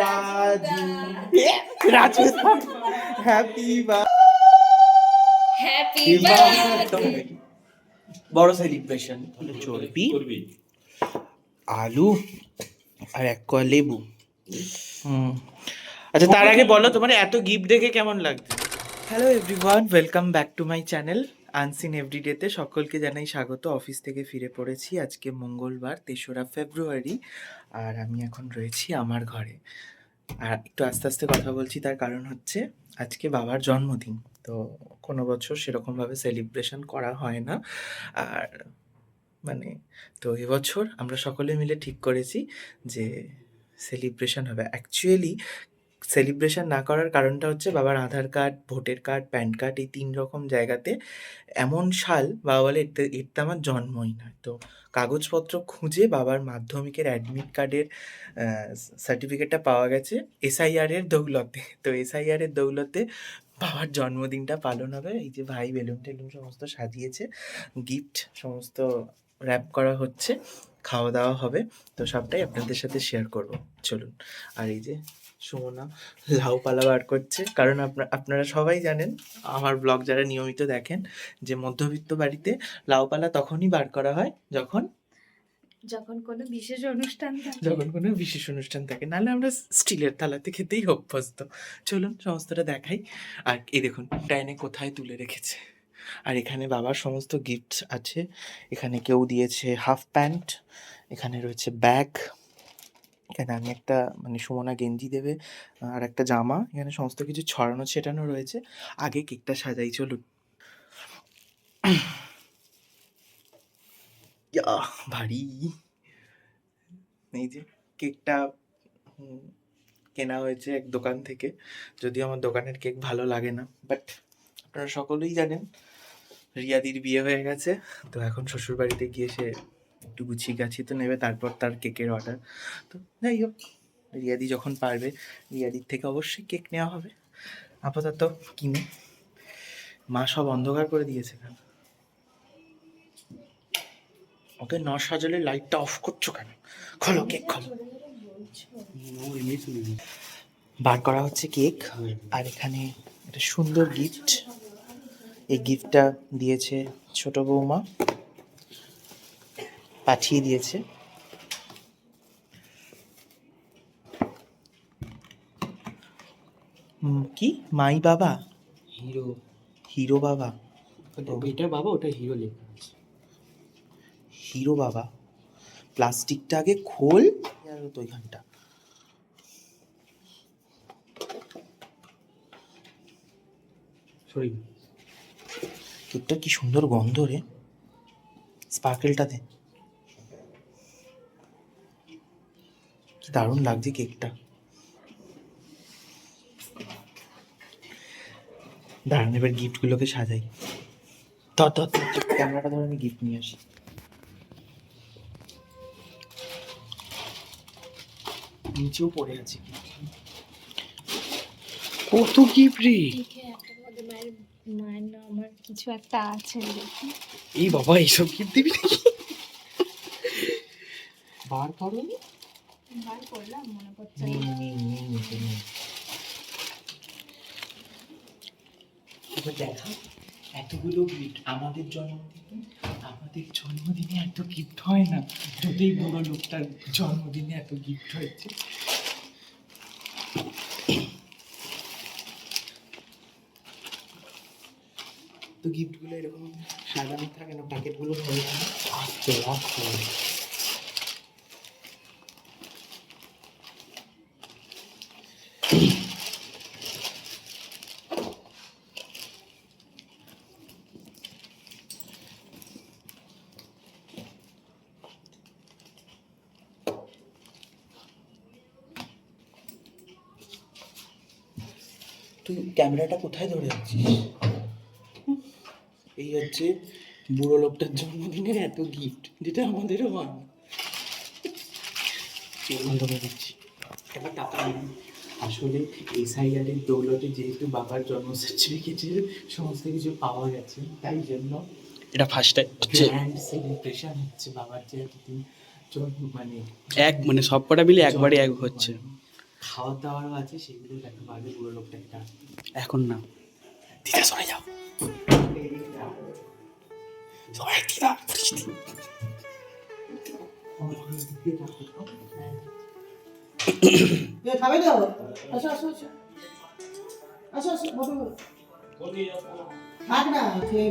Raju Raju happy happy বড় celebration চর্বি। আলু আর এক কোয়া লেবু। হুম। আচ্ছা তার আগে বলো তোমার এত গিফট দেখে কেমন লাগছে? Hello everyone welcome back to my channel unseen এভরিডেতে সকলকে জানাই স্বাগত। অফিস থেকে ফিরে পড়েছি আজকে মঙ্গলবার, তেসরা ফেব্রুয়ারি, আর আমি এখন রয়েছি আমার ঘরে। আর একটু আস্তে আস্তে কথা বলছি, তার কারণ হচ্ছে আজকে বাবার জন্মদিন, তো কোনো বছর সেরকমভাবে সেলিব্রেশন করা হয় না। আর মানে তো এবছর আমরা সকলে মিলে ঠিক করেছি যে সেলিব্রেশন হবে। অ্যাকচুয়ালি সেলিব্রেশন না করার কারণটা হচ্ছে বাবার Aadhaar card, voter card, PAN card এই তিন রকম জায়গাতে এমন সাল বাবা বলে এতে এর তো আমার জন্মই নয়। তো কাগজপত্র খুঁজে বাবার মাধ্যমিকের অ্যাডমিট কার্ডের সার্টিফিকেটটা পাওয়া গেছে এসআইআর এর দৌলতে। তো এসআইআর এর দৌলতে বাবার জন্মদিনটা পালন হবে। এই যে ভাই বেলুন টেলুন সমস্ত সাজিয়েছে গিফট সমস্ত র্যাপ করা হচ্ছে, খাওয়া দাওয়া হবে। তো সবটাই আপনাদের সাথে শেয়ার করব। চলুন, আর এই যে সুমনা লাউ পালা বার করছে। কারণ আপনা আপনারা সবাই জানেন আমার ব্লগ যারা নিয়মিত দেখেন যে মধ্যবিত্ত বাড়িতে লাউ পালা তখনই বার করা হয় যখন যখন কোনো বিশেষ অনুষ্ঠান থাকে। যখন কোনো বিশেষ অনুষ্ঠান থাকে। নাহলে আমরা স্টিলের থালাতে খেতেই অভ্যস্ত। চলুন সমস্তটা দেখাই। আর এই দেখুন টাইনে কোথায় তুলে রেখেছে। আর এখানে বাবার সমস্ত গিফট আছে। এখানে কেউ দিয়েছে হাফ প্যান্ট এখানে রয়েছে ব্যাগ এখানে আমি একটা মানে সুমনা গেঞ্জি দেবে আর একটা জামা। এখানে সমস্ত কিছু ছড়ানো, ছেটানো রয়েছে। আগে কেকটা সাজাই, চলুন। ভারী। এই যে কেকটা কেনা হয়েছে এক দোকান থেকে। যদিও আমার দোকানের কেক ভালো লাগে না, বাট আপনারা সকলেই জানেন, রিয়াদির বিয়ে হয়ে গেছে। তো এখন শ্বশুর বাড়িতে গিয়ে সে একটু গুছিয়ে গাছি তো নেবে, তারপর তার কেকের অর্ডার তো যাই হোক, রিয়াদি যখন পারবে, রিয়াদির থেকে অবশ্যই কেক নেওয়া হবে। আপাতত কিনে। মা সব অন্ধকার করে দিয়েছে কেন? ওকে ন সাজালে লাইটটা অফ করছ কেন? খোলো কেক, খোলো। বার করা হচ্ছে কেক। আর এখানে একটা সুন্দর গিফট এই গিফটটা দিয়েছে ছোট বৌমা। পাঠিয়ে দিয়েছে। কি? মাই বাবা? হিরো। হিরো বাবা? এটা বাবা ওটা হিরো লেখা আছে। হিরো বাবা? প্লাস্টিকটা আগে খোল আর তো ওইখানটা। সরি। কেকটা কি সুন্দর গন্ধ রে। স্পার্কেলটা দে। দারুণ লাগছে কেকটা। দাঁড়ান এবার গিফটগুলোকে সাজাই। ধর, ক্যামেরাটা ধর আমি গিফট নিয়ে আসি। নিচেও পড়ে আছে কত গিফট রে! মায়ের না আমার কিছু একটা আছে দেখি। এই বাবা এইসব গিফট দিবি নাকি? বার করো করলাম মনে দেখা এতগুলো গিফট আমাদের জন্মদিনে আমাদের জন্মদিনে এত গিফট হয় না। যদি এই বুড়ো লোকটার জন্মদিনে এত গিফট হয়েছে। তো গিফটগুলো এরকম সাজানো থাকে না প্যাকেটগুলো ধরে থাকে। আস্তে আস্তে তুই ক্যামেরাটা কোথায় ধরে আছিস? এই হচ্ছে বুড়ো লোকটার জন্মদিনের এত গিফট যেটা আমাদেরও হয়। বন্ধ করে দিচ্ছি। এবার টাকা আসলে এসআইআর এর দৌলতে যেহেতু বাবার জন্ম সার্টিফিকেটের সমস্ত কিছু পাওয়া গেছে তাই জন্য এটা ফার্স্ট টাইম হচ্ছে। গ্র্যান্ড সেলিব্রেশন হচ্ছে বাবার যে এতদিন মানে এক মানে সব কটা মিলে একবারে এক হচ্ছে। খাওয়ার দাওয়ারও আছে সেগুলো দেখা আগে বুড়ো লোকটাকে। এখন না। দিদা সরে যাও। সবাই দিদা বৃষ্টি এ, খাবে তো? আসো আসো আসো। আসো আসো বসো। থাক না খেয়ে।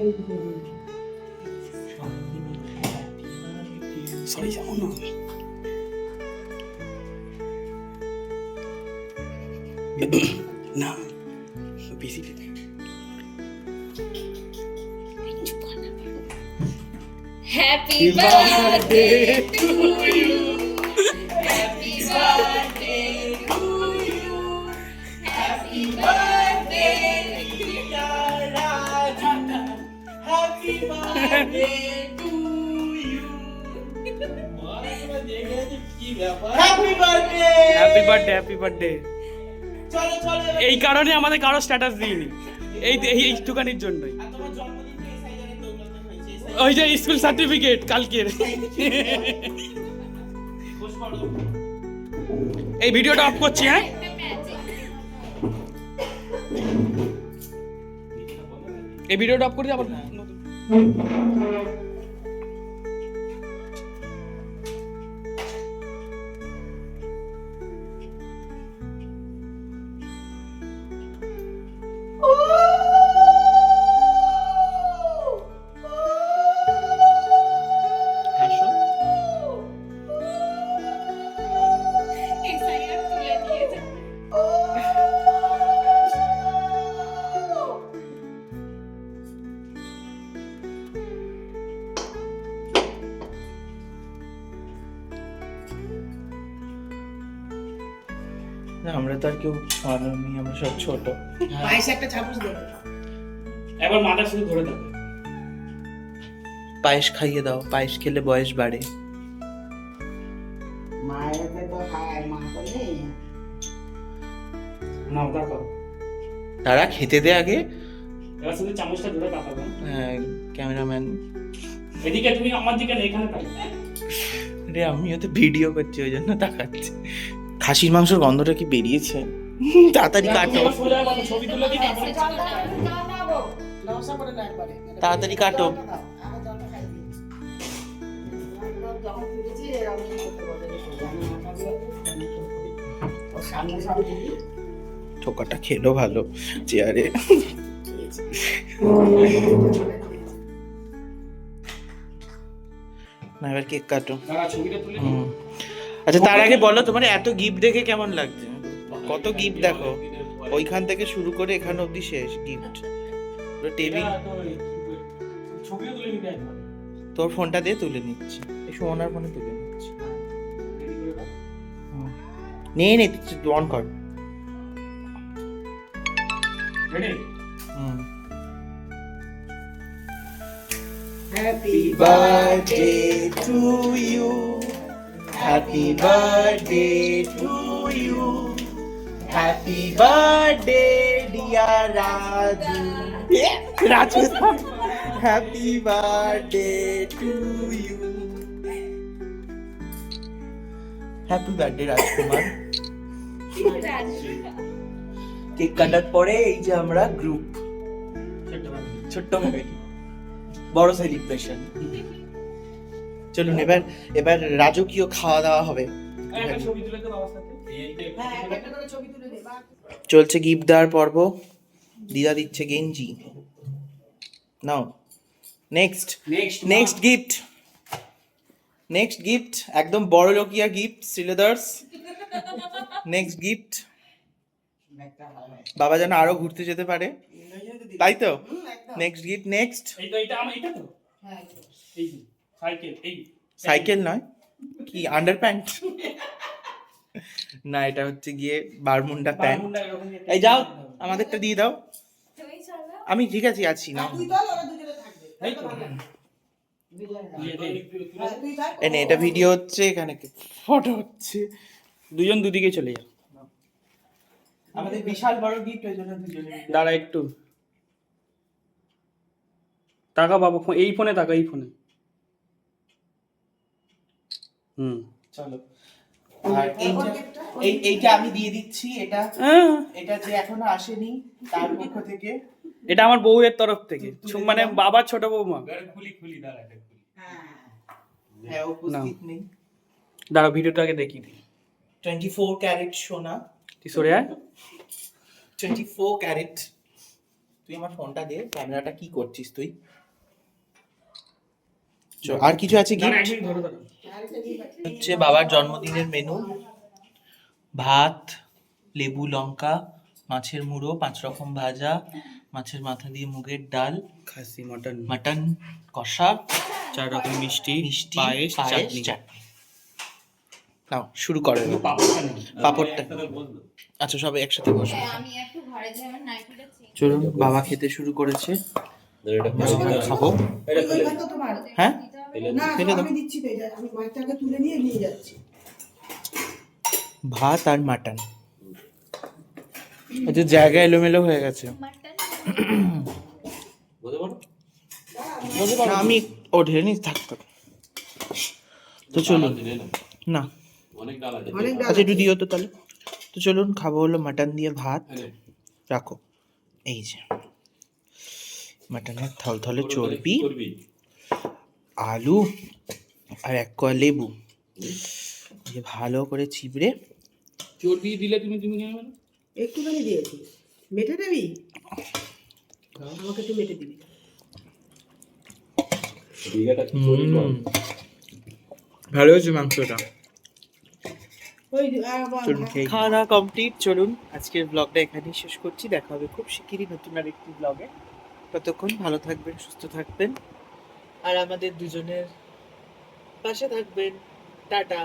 সরি যাব না। না বেশি happy birthday to you birthday happy birthday এই কারণে আমাদের কারও স্ট্যাটাস দিইনি। এই এইটুকানির জন্যই। ওই যে স্কুল সার্টিফিকেট কালকের। এই ভিডিওটা অফ করছি হ্যাঁ? এই ভিডিওটা অফ করে আবার আমরা তো আর কেউ খাওয়ানো নেই আমরা সব ছোট। পায়েসে একটা চামচ দেবে একবার মাথা শুধু ধরে দেবে পায়েস খাইয়ে দাও পায়েস খেলে বয়স বাড়ে। মায়ের তো খায় মা তো নেই। না তারা খেতে দে আগে। এবার শুধু চামচটা ধরে তাকাবে হ্যাঁ, ক্যামেরাম্যান। এদিকে তুমি আমার দিকে এখানে রে আমিও তো ভিডিও করছি ওই জন্য তাকাচ্ছি। খাসির মাংসের গন্ধটা কি বেরিয়েছে? তাড়াতাড়ি কাটো। তাড়াতাড়ি কাটো। ঠোকাটা খেলো ভালো চেয়ারে। না এবার কেক কাটো। ছবিটা তুলে হুম। আচ্ছা তার আগে বলো তোমার এত গিফট দেখে কেমন লাগছে? কত গিফট দেখো? ওইখান থেকে শুরু করে এখানে অবধি শেষ গিফট টেবিল নিতে একবার। তোর ফোনটা দিয়ে তুলে নিচ্ছি। এই সোনার ফোনে তুলে নিচ্ছি। রেডি করে দাও। নিয়ে নে অন কর। রেডি হুম। Happy birthday to you. Happy birthday to you. Happy birthday, dear Raju. Raju. Happy birthday to you. Happy birthday Rajkumar cake কাটার পরে এই যে আমরা গ্রুপ ছোট্ট ভাবে ছোট্ট ফ্যামিলি বড় সেলিব্রেশন চলুন এবার এবার রাজকীয় খাওয়া দাওয়া হবে। একটা ছবি তুলে তো বাবার সাথে। হ্যাঁ চলছে গিফট দেওয়ার পর্ব। দিদা দিচ্ছে গেঞ্জি। নাও। Next next next gift next gift একদম বড় লোকিয়া গিফট শ্রীলেদার্স। নেক্সট গিফট বাবা যেন আরও ঘুরতে যেতে পারে। তাই তো? নেক্সট গিফট নেক্সট এই তো এটা আমার এটা তো? হ্যাঁ সাইকেল এই সাইকেল নয় কি আন্ডার প্যান্ট না এটা হচ্ছে গিয়ে বারমুন্ডা প্যান্ট এই যাও আমাদেরটা দিয়ে দাও। আমি ঠিক আছে আছি না। আর তুই চল ওরা দুজনে থাকবে। এই তো। দুজনে থাকবে। দিয়ে দে। হ্যাঁ, তুই থাক। এই নে, এটা ভিডিও হচ্ছে এখানে ফটো হচ্ছে। দুজন দুদিকে চলে যাও। আমাদের বিশাল বড় গিফট জন্য দুজনে দাঁড়া একটু। টাকা বাবু ফোন এই ফোনে টাকা এই ফোনে। হুম। চলো। আর এইটা আমি দিয়ে দিচ্ছি এটা হ্যাঁ, এটা যে এখনও আসেনি তার পক্ষ থেকে এটা আমার বউয়ের তরফ থেকে। মানে বাবার ছোট বৌমা। হ্যাঁ। উপস্থিত নেই। দাঁড়া ভিডিওটা আগে দেখি দিই। টোয়েন্টি ফোর ক্যারেট সোনা। তুই সরে আয় টোয়েন্টি ফোর ক্যারেট তুই আমার ফোনটা দে ক্যামেরাটা কি করছিস তুই? আর কিছু আছে দাঁড়া। হচ্ছে বাবার জন্মদিনের মেনু ভাত লেবু লঙ্কা মাছের মুড়ো পাঁচ রকম ভাজা মাছের মাথা দিয়ে মুগের ডাল খাসি মটন। মাটন কষা চার রকম মিষ্টি মিষ্টি পায়েস চাটনি। নাও শুরু করো। পাঁপড়টা আচ্ছা সবাই একসাথে বসো। আমি একটু ঘরে যাই আমার নাইটিটা চেঞ্জ চলুন বাবা খেতে শুরু করেছে। খাব। হ্যাঁ? না আমি দিচ্ছি তো এটা আমি মাছটাকে তুলে নিয়ে নিয়ে যাচ্ছি। ভাত আর মাটন। আচ্ছা জায়গা এলোমেলো হয়ে গেছে। আমি ও ঢেলে নি থাকতো তো চলুন। না। অনেক ডাল আচ্ছা একটু দিও তো তাহলে। তো চলুন খাব হলো মাটন দিয়ে ভাত। রাখো। এই যে। মাটনের থলথলে চর্বি। আলু আর এক কোয়া লেবু। ভালো করে চিবড়ে চর্বি দিলে তুমি তুমি কেন? একটুখানি দিয়েছি। মেটে দেবি আমাকে একটু মেটে দিবি। ভালো হয়েছে মাংসটা। খাওয়া দাওয়া কমপ্লিট চলুন। আজকের ব্লগটা এখানেই শেষ করছি। দেখা হবে খুব শিগগিরই নতুন আর একটি ব্লগে ততক্ষণ ভালো থাকবেন সুস্থ থাকবেন। আর আমাদের দুজনের পাশে থাকবেন। টাটা।